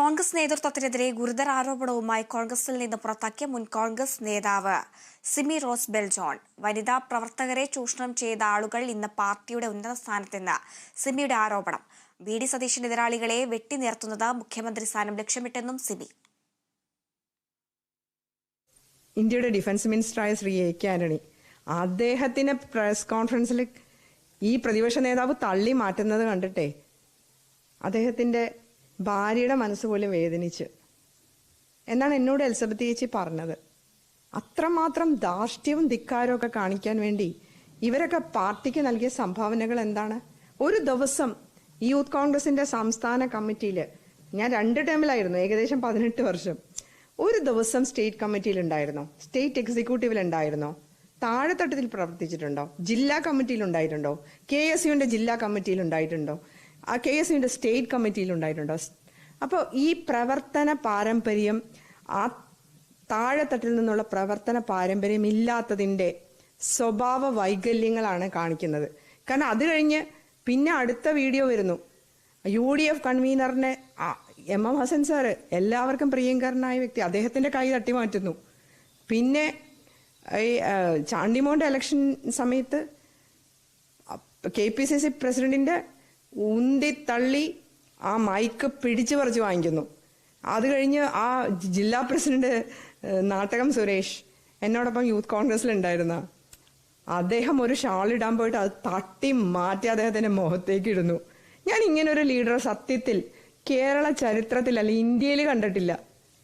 കോൺഗ്രസ് നേതൃത്വത്തിനെതിരെ ഗുരുതര ആരോപണവുമായി കോൺഗ്രസിൽ നിന്ന് പുറത്താക്കിയ മുൻ കോൺഗ്രസ് നേതാവ് സിമി റോസ് ബെൽജോൺ. വനിതാ പ്രവർത്തകരെ ചൂഷണം ചെയ്ത ആളുകൾ ഇന്ന് പാർട്ടിയുടെ ഉന്നത സ്ഥാനത്തെന്ന് സിമിയുടെ ആരോപണം. വി ഡി സതീശൻ എതിരാളികളെ വെട്ടി നിർത്തുന്നത് മുഖ്യമന്ത്രി സ്ഥാനം ലക്ഷ്യമിട്ടെന്നും സിമി. ഇന്ത്യയുടെ ഡിഫൻസ് മിനിസ്റ്ററായ ശ്രീ എ കെ ആന്റണി അദ്ദേഹത്തിന് പ്രസ് കോൺഫറൻസിൽ ഈ പ്രതിപക്ഷ നേതാവ് തള്ളി മാറ്റുന്നത് കണ്ടിട്ടേ അദ്ദേഹത്തിന്റെ ഭാര്യയുടെ മനസ്സ് പോലും വേദനിച്ച്. എന്നാണ് എന്നോട് എലിസബത്ത് ചേച്ചി പറഞ്ഞത്. അത്രമാത്രം ധാർഷ്ട്യവും ഒക്കെ കാണിക്കാൻ വേണ്ടി ഇവരൊക്കെ പാർട്ടിക്ക് നൽകിയ സംഭാവനകൾ എന്താണ്? ഒരു ദിവസം യൂത്ത് കോൺഗ്രസിന്റെ സംസ്ഥാന കമ്മിറ്റിയിൽ ഞാൻ രണ്ട് ടേമിലായിരുന്നു ഏകദേശം പതിനെട്ട് വർഷം. ഒരു ദിവസം സ്റ്റേറ്റ് കമ്മിറ്റിയിൽ ഉണ്ടായിരുന്നോ സ്റ്റേറ്റ് എക്സിക്യൂട്ടീവിൽ ഉണ്ടായിരുന്നോ താഴെത്തട്ടത്തിൽ പ്രവർത്തിച്ചിട്ടുണ്ടോ? ജില്ലാ കമ്മിറ്റിയിൽ ഉണ്ടായിട്ടുണ്ടോ കെ എസ് യുവിന്റെ ജില്ലാ കമ്മിറ്റിയിൽ ഉണ്ടായിട്ടുണ്ടോ ആ കെ എസ് യുവിന്റെ സ്റ്റേറ്റ് കമ്മിറ്റിയിൽ ഉണ്ടായിട്ടുണ്ടോ അപ്പോൾ ഈ പ്രവർത്തന പാരമ്പര്യം ആ താഴെത്തട്ടിൽ നിന്നുള്ള പ്രവർത്തന പാരമ്പര്യം ഇല്ലാത്തതിന്റെ സ്വഭാവ വൈകല്യങ്ങളാണ് കാണിക്കുന്നത്. കാരണം അത് കഴിഞ്ഞ് പിന്നെ അടുത്ത വീഡിയോ വരുന്നു. യു ഡി എഫ് കൺവീനറിനെ എം എം ഹസൻ സാറ് എല്ലാവർക്കും പ്രിയങ്കരനായ വ്യക്തി അദ്ദേഹത്തിന്റെ കൈ തട്ടി മാറ്റുന്നു പിന്നെ ഈ ചാണ്ടിമോന്റെ ഇലക്ഷൻ സമയത്ത് കെ പി സി സി പ്രസിഡന്റിന്റെ ഉന്തി തള്ളി ആ മൈക്ക് പിടിച്ചു പറിച്ച് വാങ്ങിക്കുന്നു. അത് കഴിഞ്ഞ് ആ ജില്ലാ പ്രസിഡന്റ് നാട്ടകം സുരേഷ് എന്നോടൊപ്പം യൂത്ത് കോൺഗ്രസിലുണ്ടായിരുന്ന അദ്ദേഹം ഒരു ഷാൾ ഇടാൻ പോയിട്ട് അത് തട്ടി മാറ്റി അദ്ദേഹത്തിന്റെ മുഖത്തേക്ക് ഇടുന്നു. ഞാൻ ഇങ്ങനെ ഒരു ലീഡർ സത്യത്തിൽ കേരള ചരിത്രത്തിൽ അല്ല ഇന്ത്യയിൽ കണ്ടിട്ടില്ല.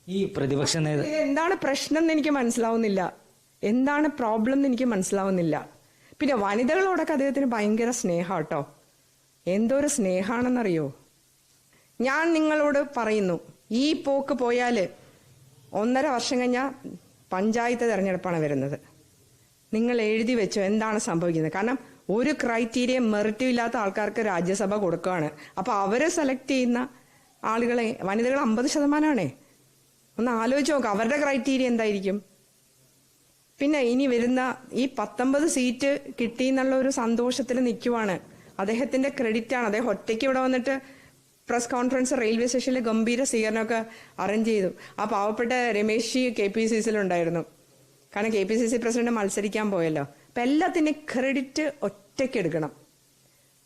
ഈ പ്രതിപക്ഷ നേതാ എന്താണ് പ്രശ്നം എന്ന് എനിക്ക് മനസ്സിലാവുന്നില്ല. എന്താണ് പ്രോബ്ലം എന്ന് എനിക്ക് മനസ്സിലാവുന്നില്ല. പിന്നെ വനിതകളോടൊക്കെ അദ്ദേഹത്തിന് ഭയങ്കര സ്നേഹം കേട്ടോ എന്തോ ഒരു സ്നേഹാണെന്നറിയോ? ഞാൻ നിങ്ങളോട് പറയുന്നു ഈ പോക്ക് പോയാൽ ഒന്നര വർഷം കഴിഞ്ഞാൽ പഞ്ചായത്ത് തിരഞ്ഞെടുപ്പാണ് വരുന്നത്. നിങ്ങൾ എഴുതി വെച്ചോ എന്താണ് സംഭവിക്കുന്നത്? കാരണം ഒരു ക്രൈറ്റീരിയ മെറിറ്റും ഇല്ലാത്ത ആൾക്കാർക്ക് രാജ്യസഭ കൊടുക്കുകയാണ്. അപ്പൊ അവരെ സെലക്ട് ചെയ്യുന്ന ആളുകളെ വനിതകൾ അമ്പത് ശതമാനമാണേ ഒന്ന് ആലോചിച്ച് നോക്ക് അവരുടെ ക്രൈറ്റീരിയ എന്തായിരിക്കും? പിന്നെ ഇനി വരുന്ന ഈ പത്തൊമ്പത് സീറ്റ് കിട്ടി എന്നുള്ള ഒരു സന്തോഷത്തിൽ നിൽക്കുവാണ് അദ്ദേഹത്തിന്റെ ക്രെഡിറ്റ് ആണ്. അദ്ദേഹം ഒറ്റയ്ക്ക് ഇവിടെ വന്നിട്ട് പ്രസ് കോൺഫറൻസ് റെയിൽവേ സ്റ്റേഷനിൽ ഗംഭീര സ്വീകരണമൊക്കെ അറേഞ്ച് ചെയ്തു. ആ പാവപ്പെട്ട Ramesh ji K P C സിയിലുണ്ടായിരുന്നു കാരണം K P C C president മത്സരിക്കാൻ പോയല്ലോ. അപ്പൊ എല്ലാത്തിന്റെ ക്രെഡിറ്റ് ഒറ്റയ്ക്ക് എടുക്കണം.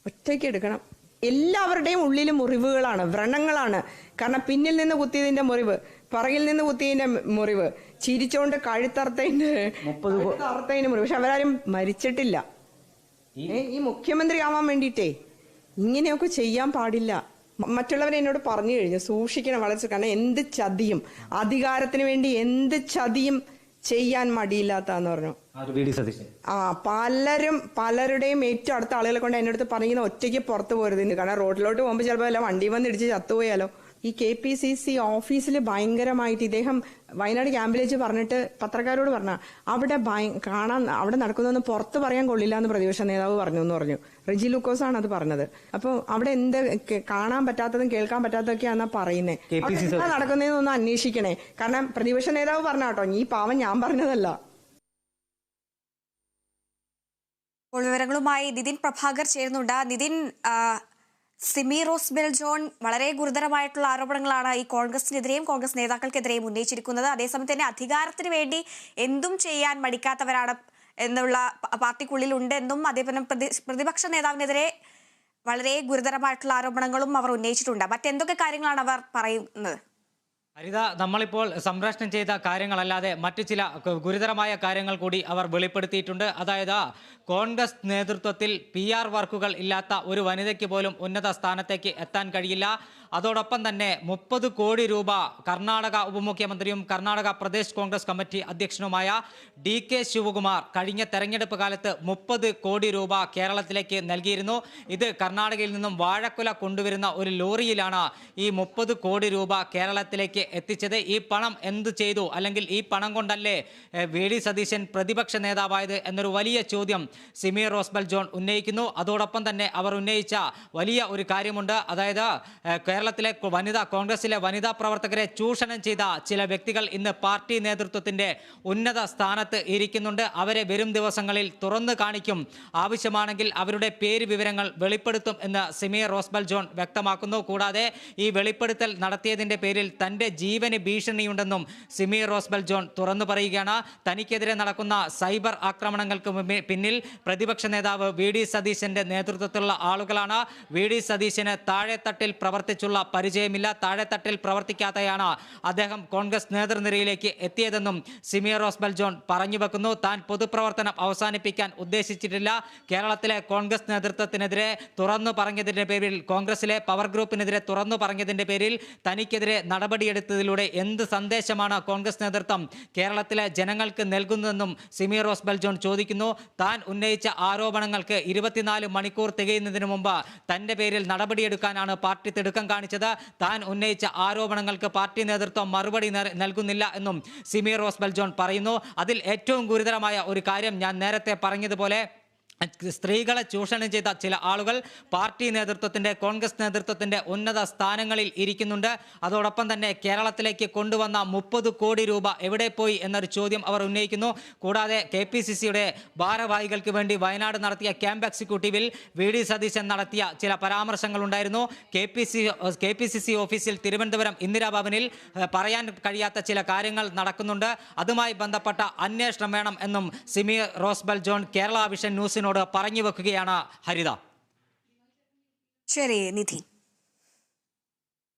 ഒറ്റയ്ക്ക് എടുക്കണം. എല്ലാവരുടെയും ഉള്ളിൽ മുറിവുകളാണ് വ്രണങ്ങളാണ്. കാരണം പിന്നിൽ നിന്ന് കുത്തിയതിന്റെ മുറിവ് പറയിൽ നിന്ന് കുത്തിയതിന്റെ മുറിവ് ചിരിച്ചോണ്ട് കഴുത്തറുത്തതിന്റെ അറുത്തതിന്റെ മുറിവ്. പക്ഷെ അവരാരും മരിച്ചിട്ടില്ല. ഈ മുഖ്യമന്ത്രി ആവാൻ വേണ്ടിയിട്ടേ ഇങ്ങനെയൊക്കെ ചെയ്യാൻ പാടില്ല. മറ്റുള്ളവരെ എന്നോട് പറഞ്ഞു കഴിഞ്ഞു സൂക്ഷിക്കണം വളരെ കാരണം എന്ത് ചതിയും അധികാരത്തിന് വേണ്ടി എന്ത് ചതിയും ചെയ്യാൻ മടിയില്ലാത്താന്ന് പറഞ്ഞു. ആ പലരും പലരുടെയും ഏറ്റവും അടുത്ത ആളുകളെ കൊണ്ട് എന്നോട് അടുത്ത് പറയുന്നത് ഒറ്റയ്ക്ക് പുറത്ത് പോരുത് കാരണം റോഡിലോട്ട് പോകുമ്പോൾ ചിലപ്പോൾ വണ്ടി വന്ന് ഇടിച്ച് ചത്തുപോയാലോ. ഈ കെ പി സി സി ഓഫീസിൽ ഭയങ്കരമായിട്ട് ഇദ്ദേഹം വയനാട് ക്യാമ്പിലേജ് പറഞ്ഞിട്ട് പത്രക്കാരോട് പറഞ്ഞ അവിടെ കാണാൻ അവിടെ നടക്കുന്നൊന്നും പുറത്ത് പറയാൻ കൊള്ളില്ല എന്ന് പ്രതിപക്ഷ നേതാവ് പറഞ്ഞു എന്ന് പറഞ്ഞു. റിജി ലൂക്കോസ് ആണ് അത് പറഞ്ഞത്. അപ്പോൾ അവിടെ എന്ത് കാണാൻ പറ്റാത്തതും കേൾക്കാൻ പറ്റാത്തതൊക്കെയാണ് പറയുന്നത് KPCC എന്താ നടക്കുന്നതെന്നൊന്ന് അന്വേഷിക്കണേ. കാരണം പ്രതിപക്ഷ നേതാവ് പറഞ്ഞ കേട്ടോ ഈ പാവം ഞാൻ പറഞ്ഞതല്ല. ഇപ്പോൾ വിവരങ്ങളുമായി നിതിൻ പ്രഭാകർ ചേരുന്നുണ്ട്. നിതിൻ സിമി റോസ് ജോൺ വളരെ ഗുരുതരമായിട്ടുള്ള ആരോപണങ്ങളാണ് ഈ കോൺഗ്രസിനെതിരെയും കോൺഗ്രസ് നേതാക്കൾക്കെതിരെയും ഉന്നയിച്ചിരിക്കുന്നത്. അതേസമയം തന്നെ അധികാരത്തിന് വേണ്ടി എന്തും ചെയ്യാൻ മടിക്കാത്തവരാണ് എന്നുള്ള പാർട്ടിക്കുള്ളിൽ ഉണ്ട് എന്നും അതേപോലെ പ്രതിപക്ഷ നേതാവിനെതിരെ വളരെ ഗുരുതരമായിട്ടുള്ള ആരോപണങ്ങളും അവർ ഉന്നയിച്ചിട്ടുണ്ട്. മറ്റെന്തൊക്കെ കാര്യങ്ങളാണ് അവർ പറയുന്നത്? ഹരിത നമ്മളിപ്പോൾ സംപ്രേഷണം ചെയ്ത കാര്യങ്ങളല്ലാതെ മറ്റു ചില ഗുരുതരമായ കാര്യങ്ങൾ കൂടി അവർ വെളിപ്പെടുത്തിയിട്ടുണ്ട്. അതായത് കോൺഗ്രസ് നേതൃത്വത്തിൽ പി ആർ വർക്കുകൾ ഇല്ലാത്ത ഒരു വനിതയ്ക്ക് പോലും ഉന്നത സ്ഥാനത്തേക്ക് എത്താൻ കഴിയില്ല. അതോടൊപ്പം തന്നെ മുപ്പത് കോടി രൂപ കർണാടക ഉപമുഖ്യമന്ത്രിയും കർണാടക പ്രദേശ് കോൺഗ്രസ് കമ്മിറ്റി അധ്യക്ഷനുമായ ഡി കെ ശിവകുമാർ കഴിഞ്ഞ തെരഞ്ഞെടുപ്പ് കാലത്ത് മുപ്പത് കോടി രൂപ കേരളത്തിലേക്ക് നൽകിയിരുന്നു. ഇത് കർണാടകയിൽ നിന്നും വാഴക്കുല കൊണ്ടുവരുന്ന ഒരു ലോറിയിലാണ് ഈ മുപ്പത് കോടി രൂപ കേരളത്തിലേക്ക് എത്തിച്ചത്. ഈ പണം എന്ത് ചെയ്തു? അല്ലെങ്കിൽ ഈ പണം കൊണ്ടല്ലേ വി. ഡി. സതീശൻ പ്രതിപക്ഷ നേതാവായത് എന്നൊരു വലിയ ചോദ്യം സിമി റോസ്ബൽ ജോൺ ഉന്നയിക്കുന്നു. അതോടൊപ്പം തന്നെ അവർ ഉന്നയിച്ച വലിയ ഒരു കാര്യമുണ്ട്. അതായത് കേരളത്തിലെ വനിതാ കോൺഗ്രസിലെ വനിതാ പ്രവർത്തകരെ ചൂഷണം ചെയ്ത ചില വ്യക്തികൾ ഇന്ന് പാർട്ടി നേതൃത്വത്തിന്റെ ഉന്നത സ്ഥാനത്ത് ഇരിക്കുന്നുണ്ട്. അവരെ വരും ദിവസങ്ങളിൽ തുറന്നു കാണിക്കും. ആവശ്യമാണെങ്കിൽ അവരുടെ പേര് വിവരങ്ങൾ വെളിപ്പെടുത്തും എന്ന് സിമി റോസ്ബൽ ജോൺ വ്യക്തമാക്കുന്നു. കൂടാതെ ഈ വെളിപ്പെടുത്തൽ നടത്തിയതിന്റെ പേരിൽ തന്റെ ജീവന് ഭീഷണിയുണ്ടെന്നും സിമി റോസ്ബൽ ജോൺ തുറന്നു പറയുകയാണ്. തനിക്കെതിരെ നടക്കുന്ന സൈബർ ആക്രമണങ്ങൾക്ക് പിന്നിൽ പ്രതിപക്ഷ നേതാവ് വി ഡി സതീശന്റെ നേതൃത്വത്തിലുള്ള ആളുകളാണ്. വി ഡി സതീശന് താഴെത്തട്ടിൽ പ്രവർത്തിച്ചുള്ള പരിചയമില്ല. താഴെത്തട്ടിൽ പ്രവർത്തിക്കാതെയാണ് അദ്ദേഹം കോൺഗ്രസ് നേതൃനിരയിലേക്ക് എത്തിയതെന്നും സിമിയർ റോസ്ബൽ ജോൺ പറഞ്ഞു വെക്കുന്നു. താൻ പൊതുപ്രവർത്തനം അവസാനിപ്പിക്കാൻ ഉദ്ദേശിച്ചിട്ടില്ല. കേരളത്തിലെ കോൺഗ്രസ് നേതൃത്വത്തിനെതിരെ തുറന്നു പറഞ്ഞതിന്റെ പേരിൽ കോൺഗ്രസിലെ പവർ ഗ്രൂപ്പിനെതിരെ തുറന്നു പറഞ്ഞതിന്റെ പേരിൽ തനിക്കെതിരെ നടപടിയെടുത്തതിലൂടെ എന്ത് സന്ദേശമാണ് കോൺഗ്രസ് നേതൃത്വം കേരളത്തിലെ ജനങ്ങൾക്ക് നൽകുന്നതെന്നും സിമി റോസ്ബൽ ജോൺ ചോദിക്കുന്നു. താൻ ഉന്നയിച്ച ആരോപണങ്ങൾക്ക് ഇരുപത്തിനാല് മണിക്കൂർ തികയുന്നതിന് മുമ്പ് തന്റെ പേരിൽ നടപടിയെടുക്കാനാണ് പാർട്ടി തിടുക്കം കാണിച്ചത്. താൻ ഉന്നയിച്ച ആരോപണങ്ങൾക്ക് പാർട്ടി നേതൃത്വം മറുപടി നൽകുന്നില്ല എന്നും സിമി റോസ്ബൽ ജോൺ പറയുന്നു. അതിൽ ഏറ്റവും ഗുരുതരമായ ഒരു കാര്യം ഞാൻ നേരത്തെ പറഞ്ഞതുപോലെ സ്ത്രീകളെ ചൂഷണം ചെയ്ത ചില ആളുകൾ പാർട്ടി നേതൃത്വത്തിന്റെ കോൺഗ്രസ് നേതൃത്വത്തിന്റെ ഉന്നത സ്ഥാനങ്ങളിൽ ഇരിക്കുന്നുണ്ട്. അതോടൊപ്പം തന്നെ കേരളത്തിലേക്ക് കൊണ്ടുവന്ന മുപ്പത് കോടി രൂപ എവിടെ പോയി എന്നൊരു ചോദ്യം അവർ ഉന്നയിക്കുന്നു. കൂടാതെ കെ പി സി സിയുടെ ഭാരവാഹികൾക്ക് വേണ്ടി വയനാട് നടത്തിയ ക്യാമ്പ് എക്സിക്യൂട്ടീവിൽ വി ഡി സതീശൻ നടത്തിയ ചില പരാമർശങ്ങളുണ്ടായിരുന്നു. K P C K P C C ഓഫീസിൽ തിരുവനന്തപുരം ഇന്ദിരാഭവനിൽ പറയാൻ കഴിയാത്ത ചില കാര്യങ്ങൾ നടക്കുന്നുണ്ട്. അതുമായി ബന്ധപ്പെട്ട അന്വേഷണം വേണം എന്നും സിമി റോസ്ബൽ ജോൺ കേരള വിഷൻ ന്യൂസിനോട് പറഞ്ഞു വെക്കുകയാണ് ഹരിത. ശരി നിധിൻ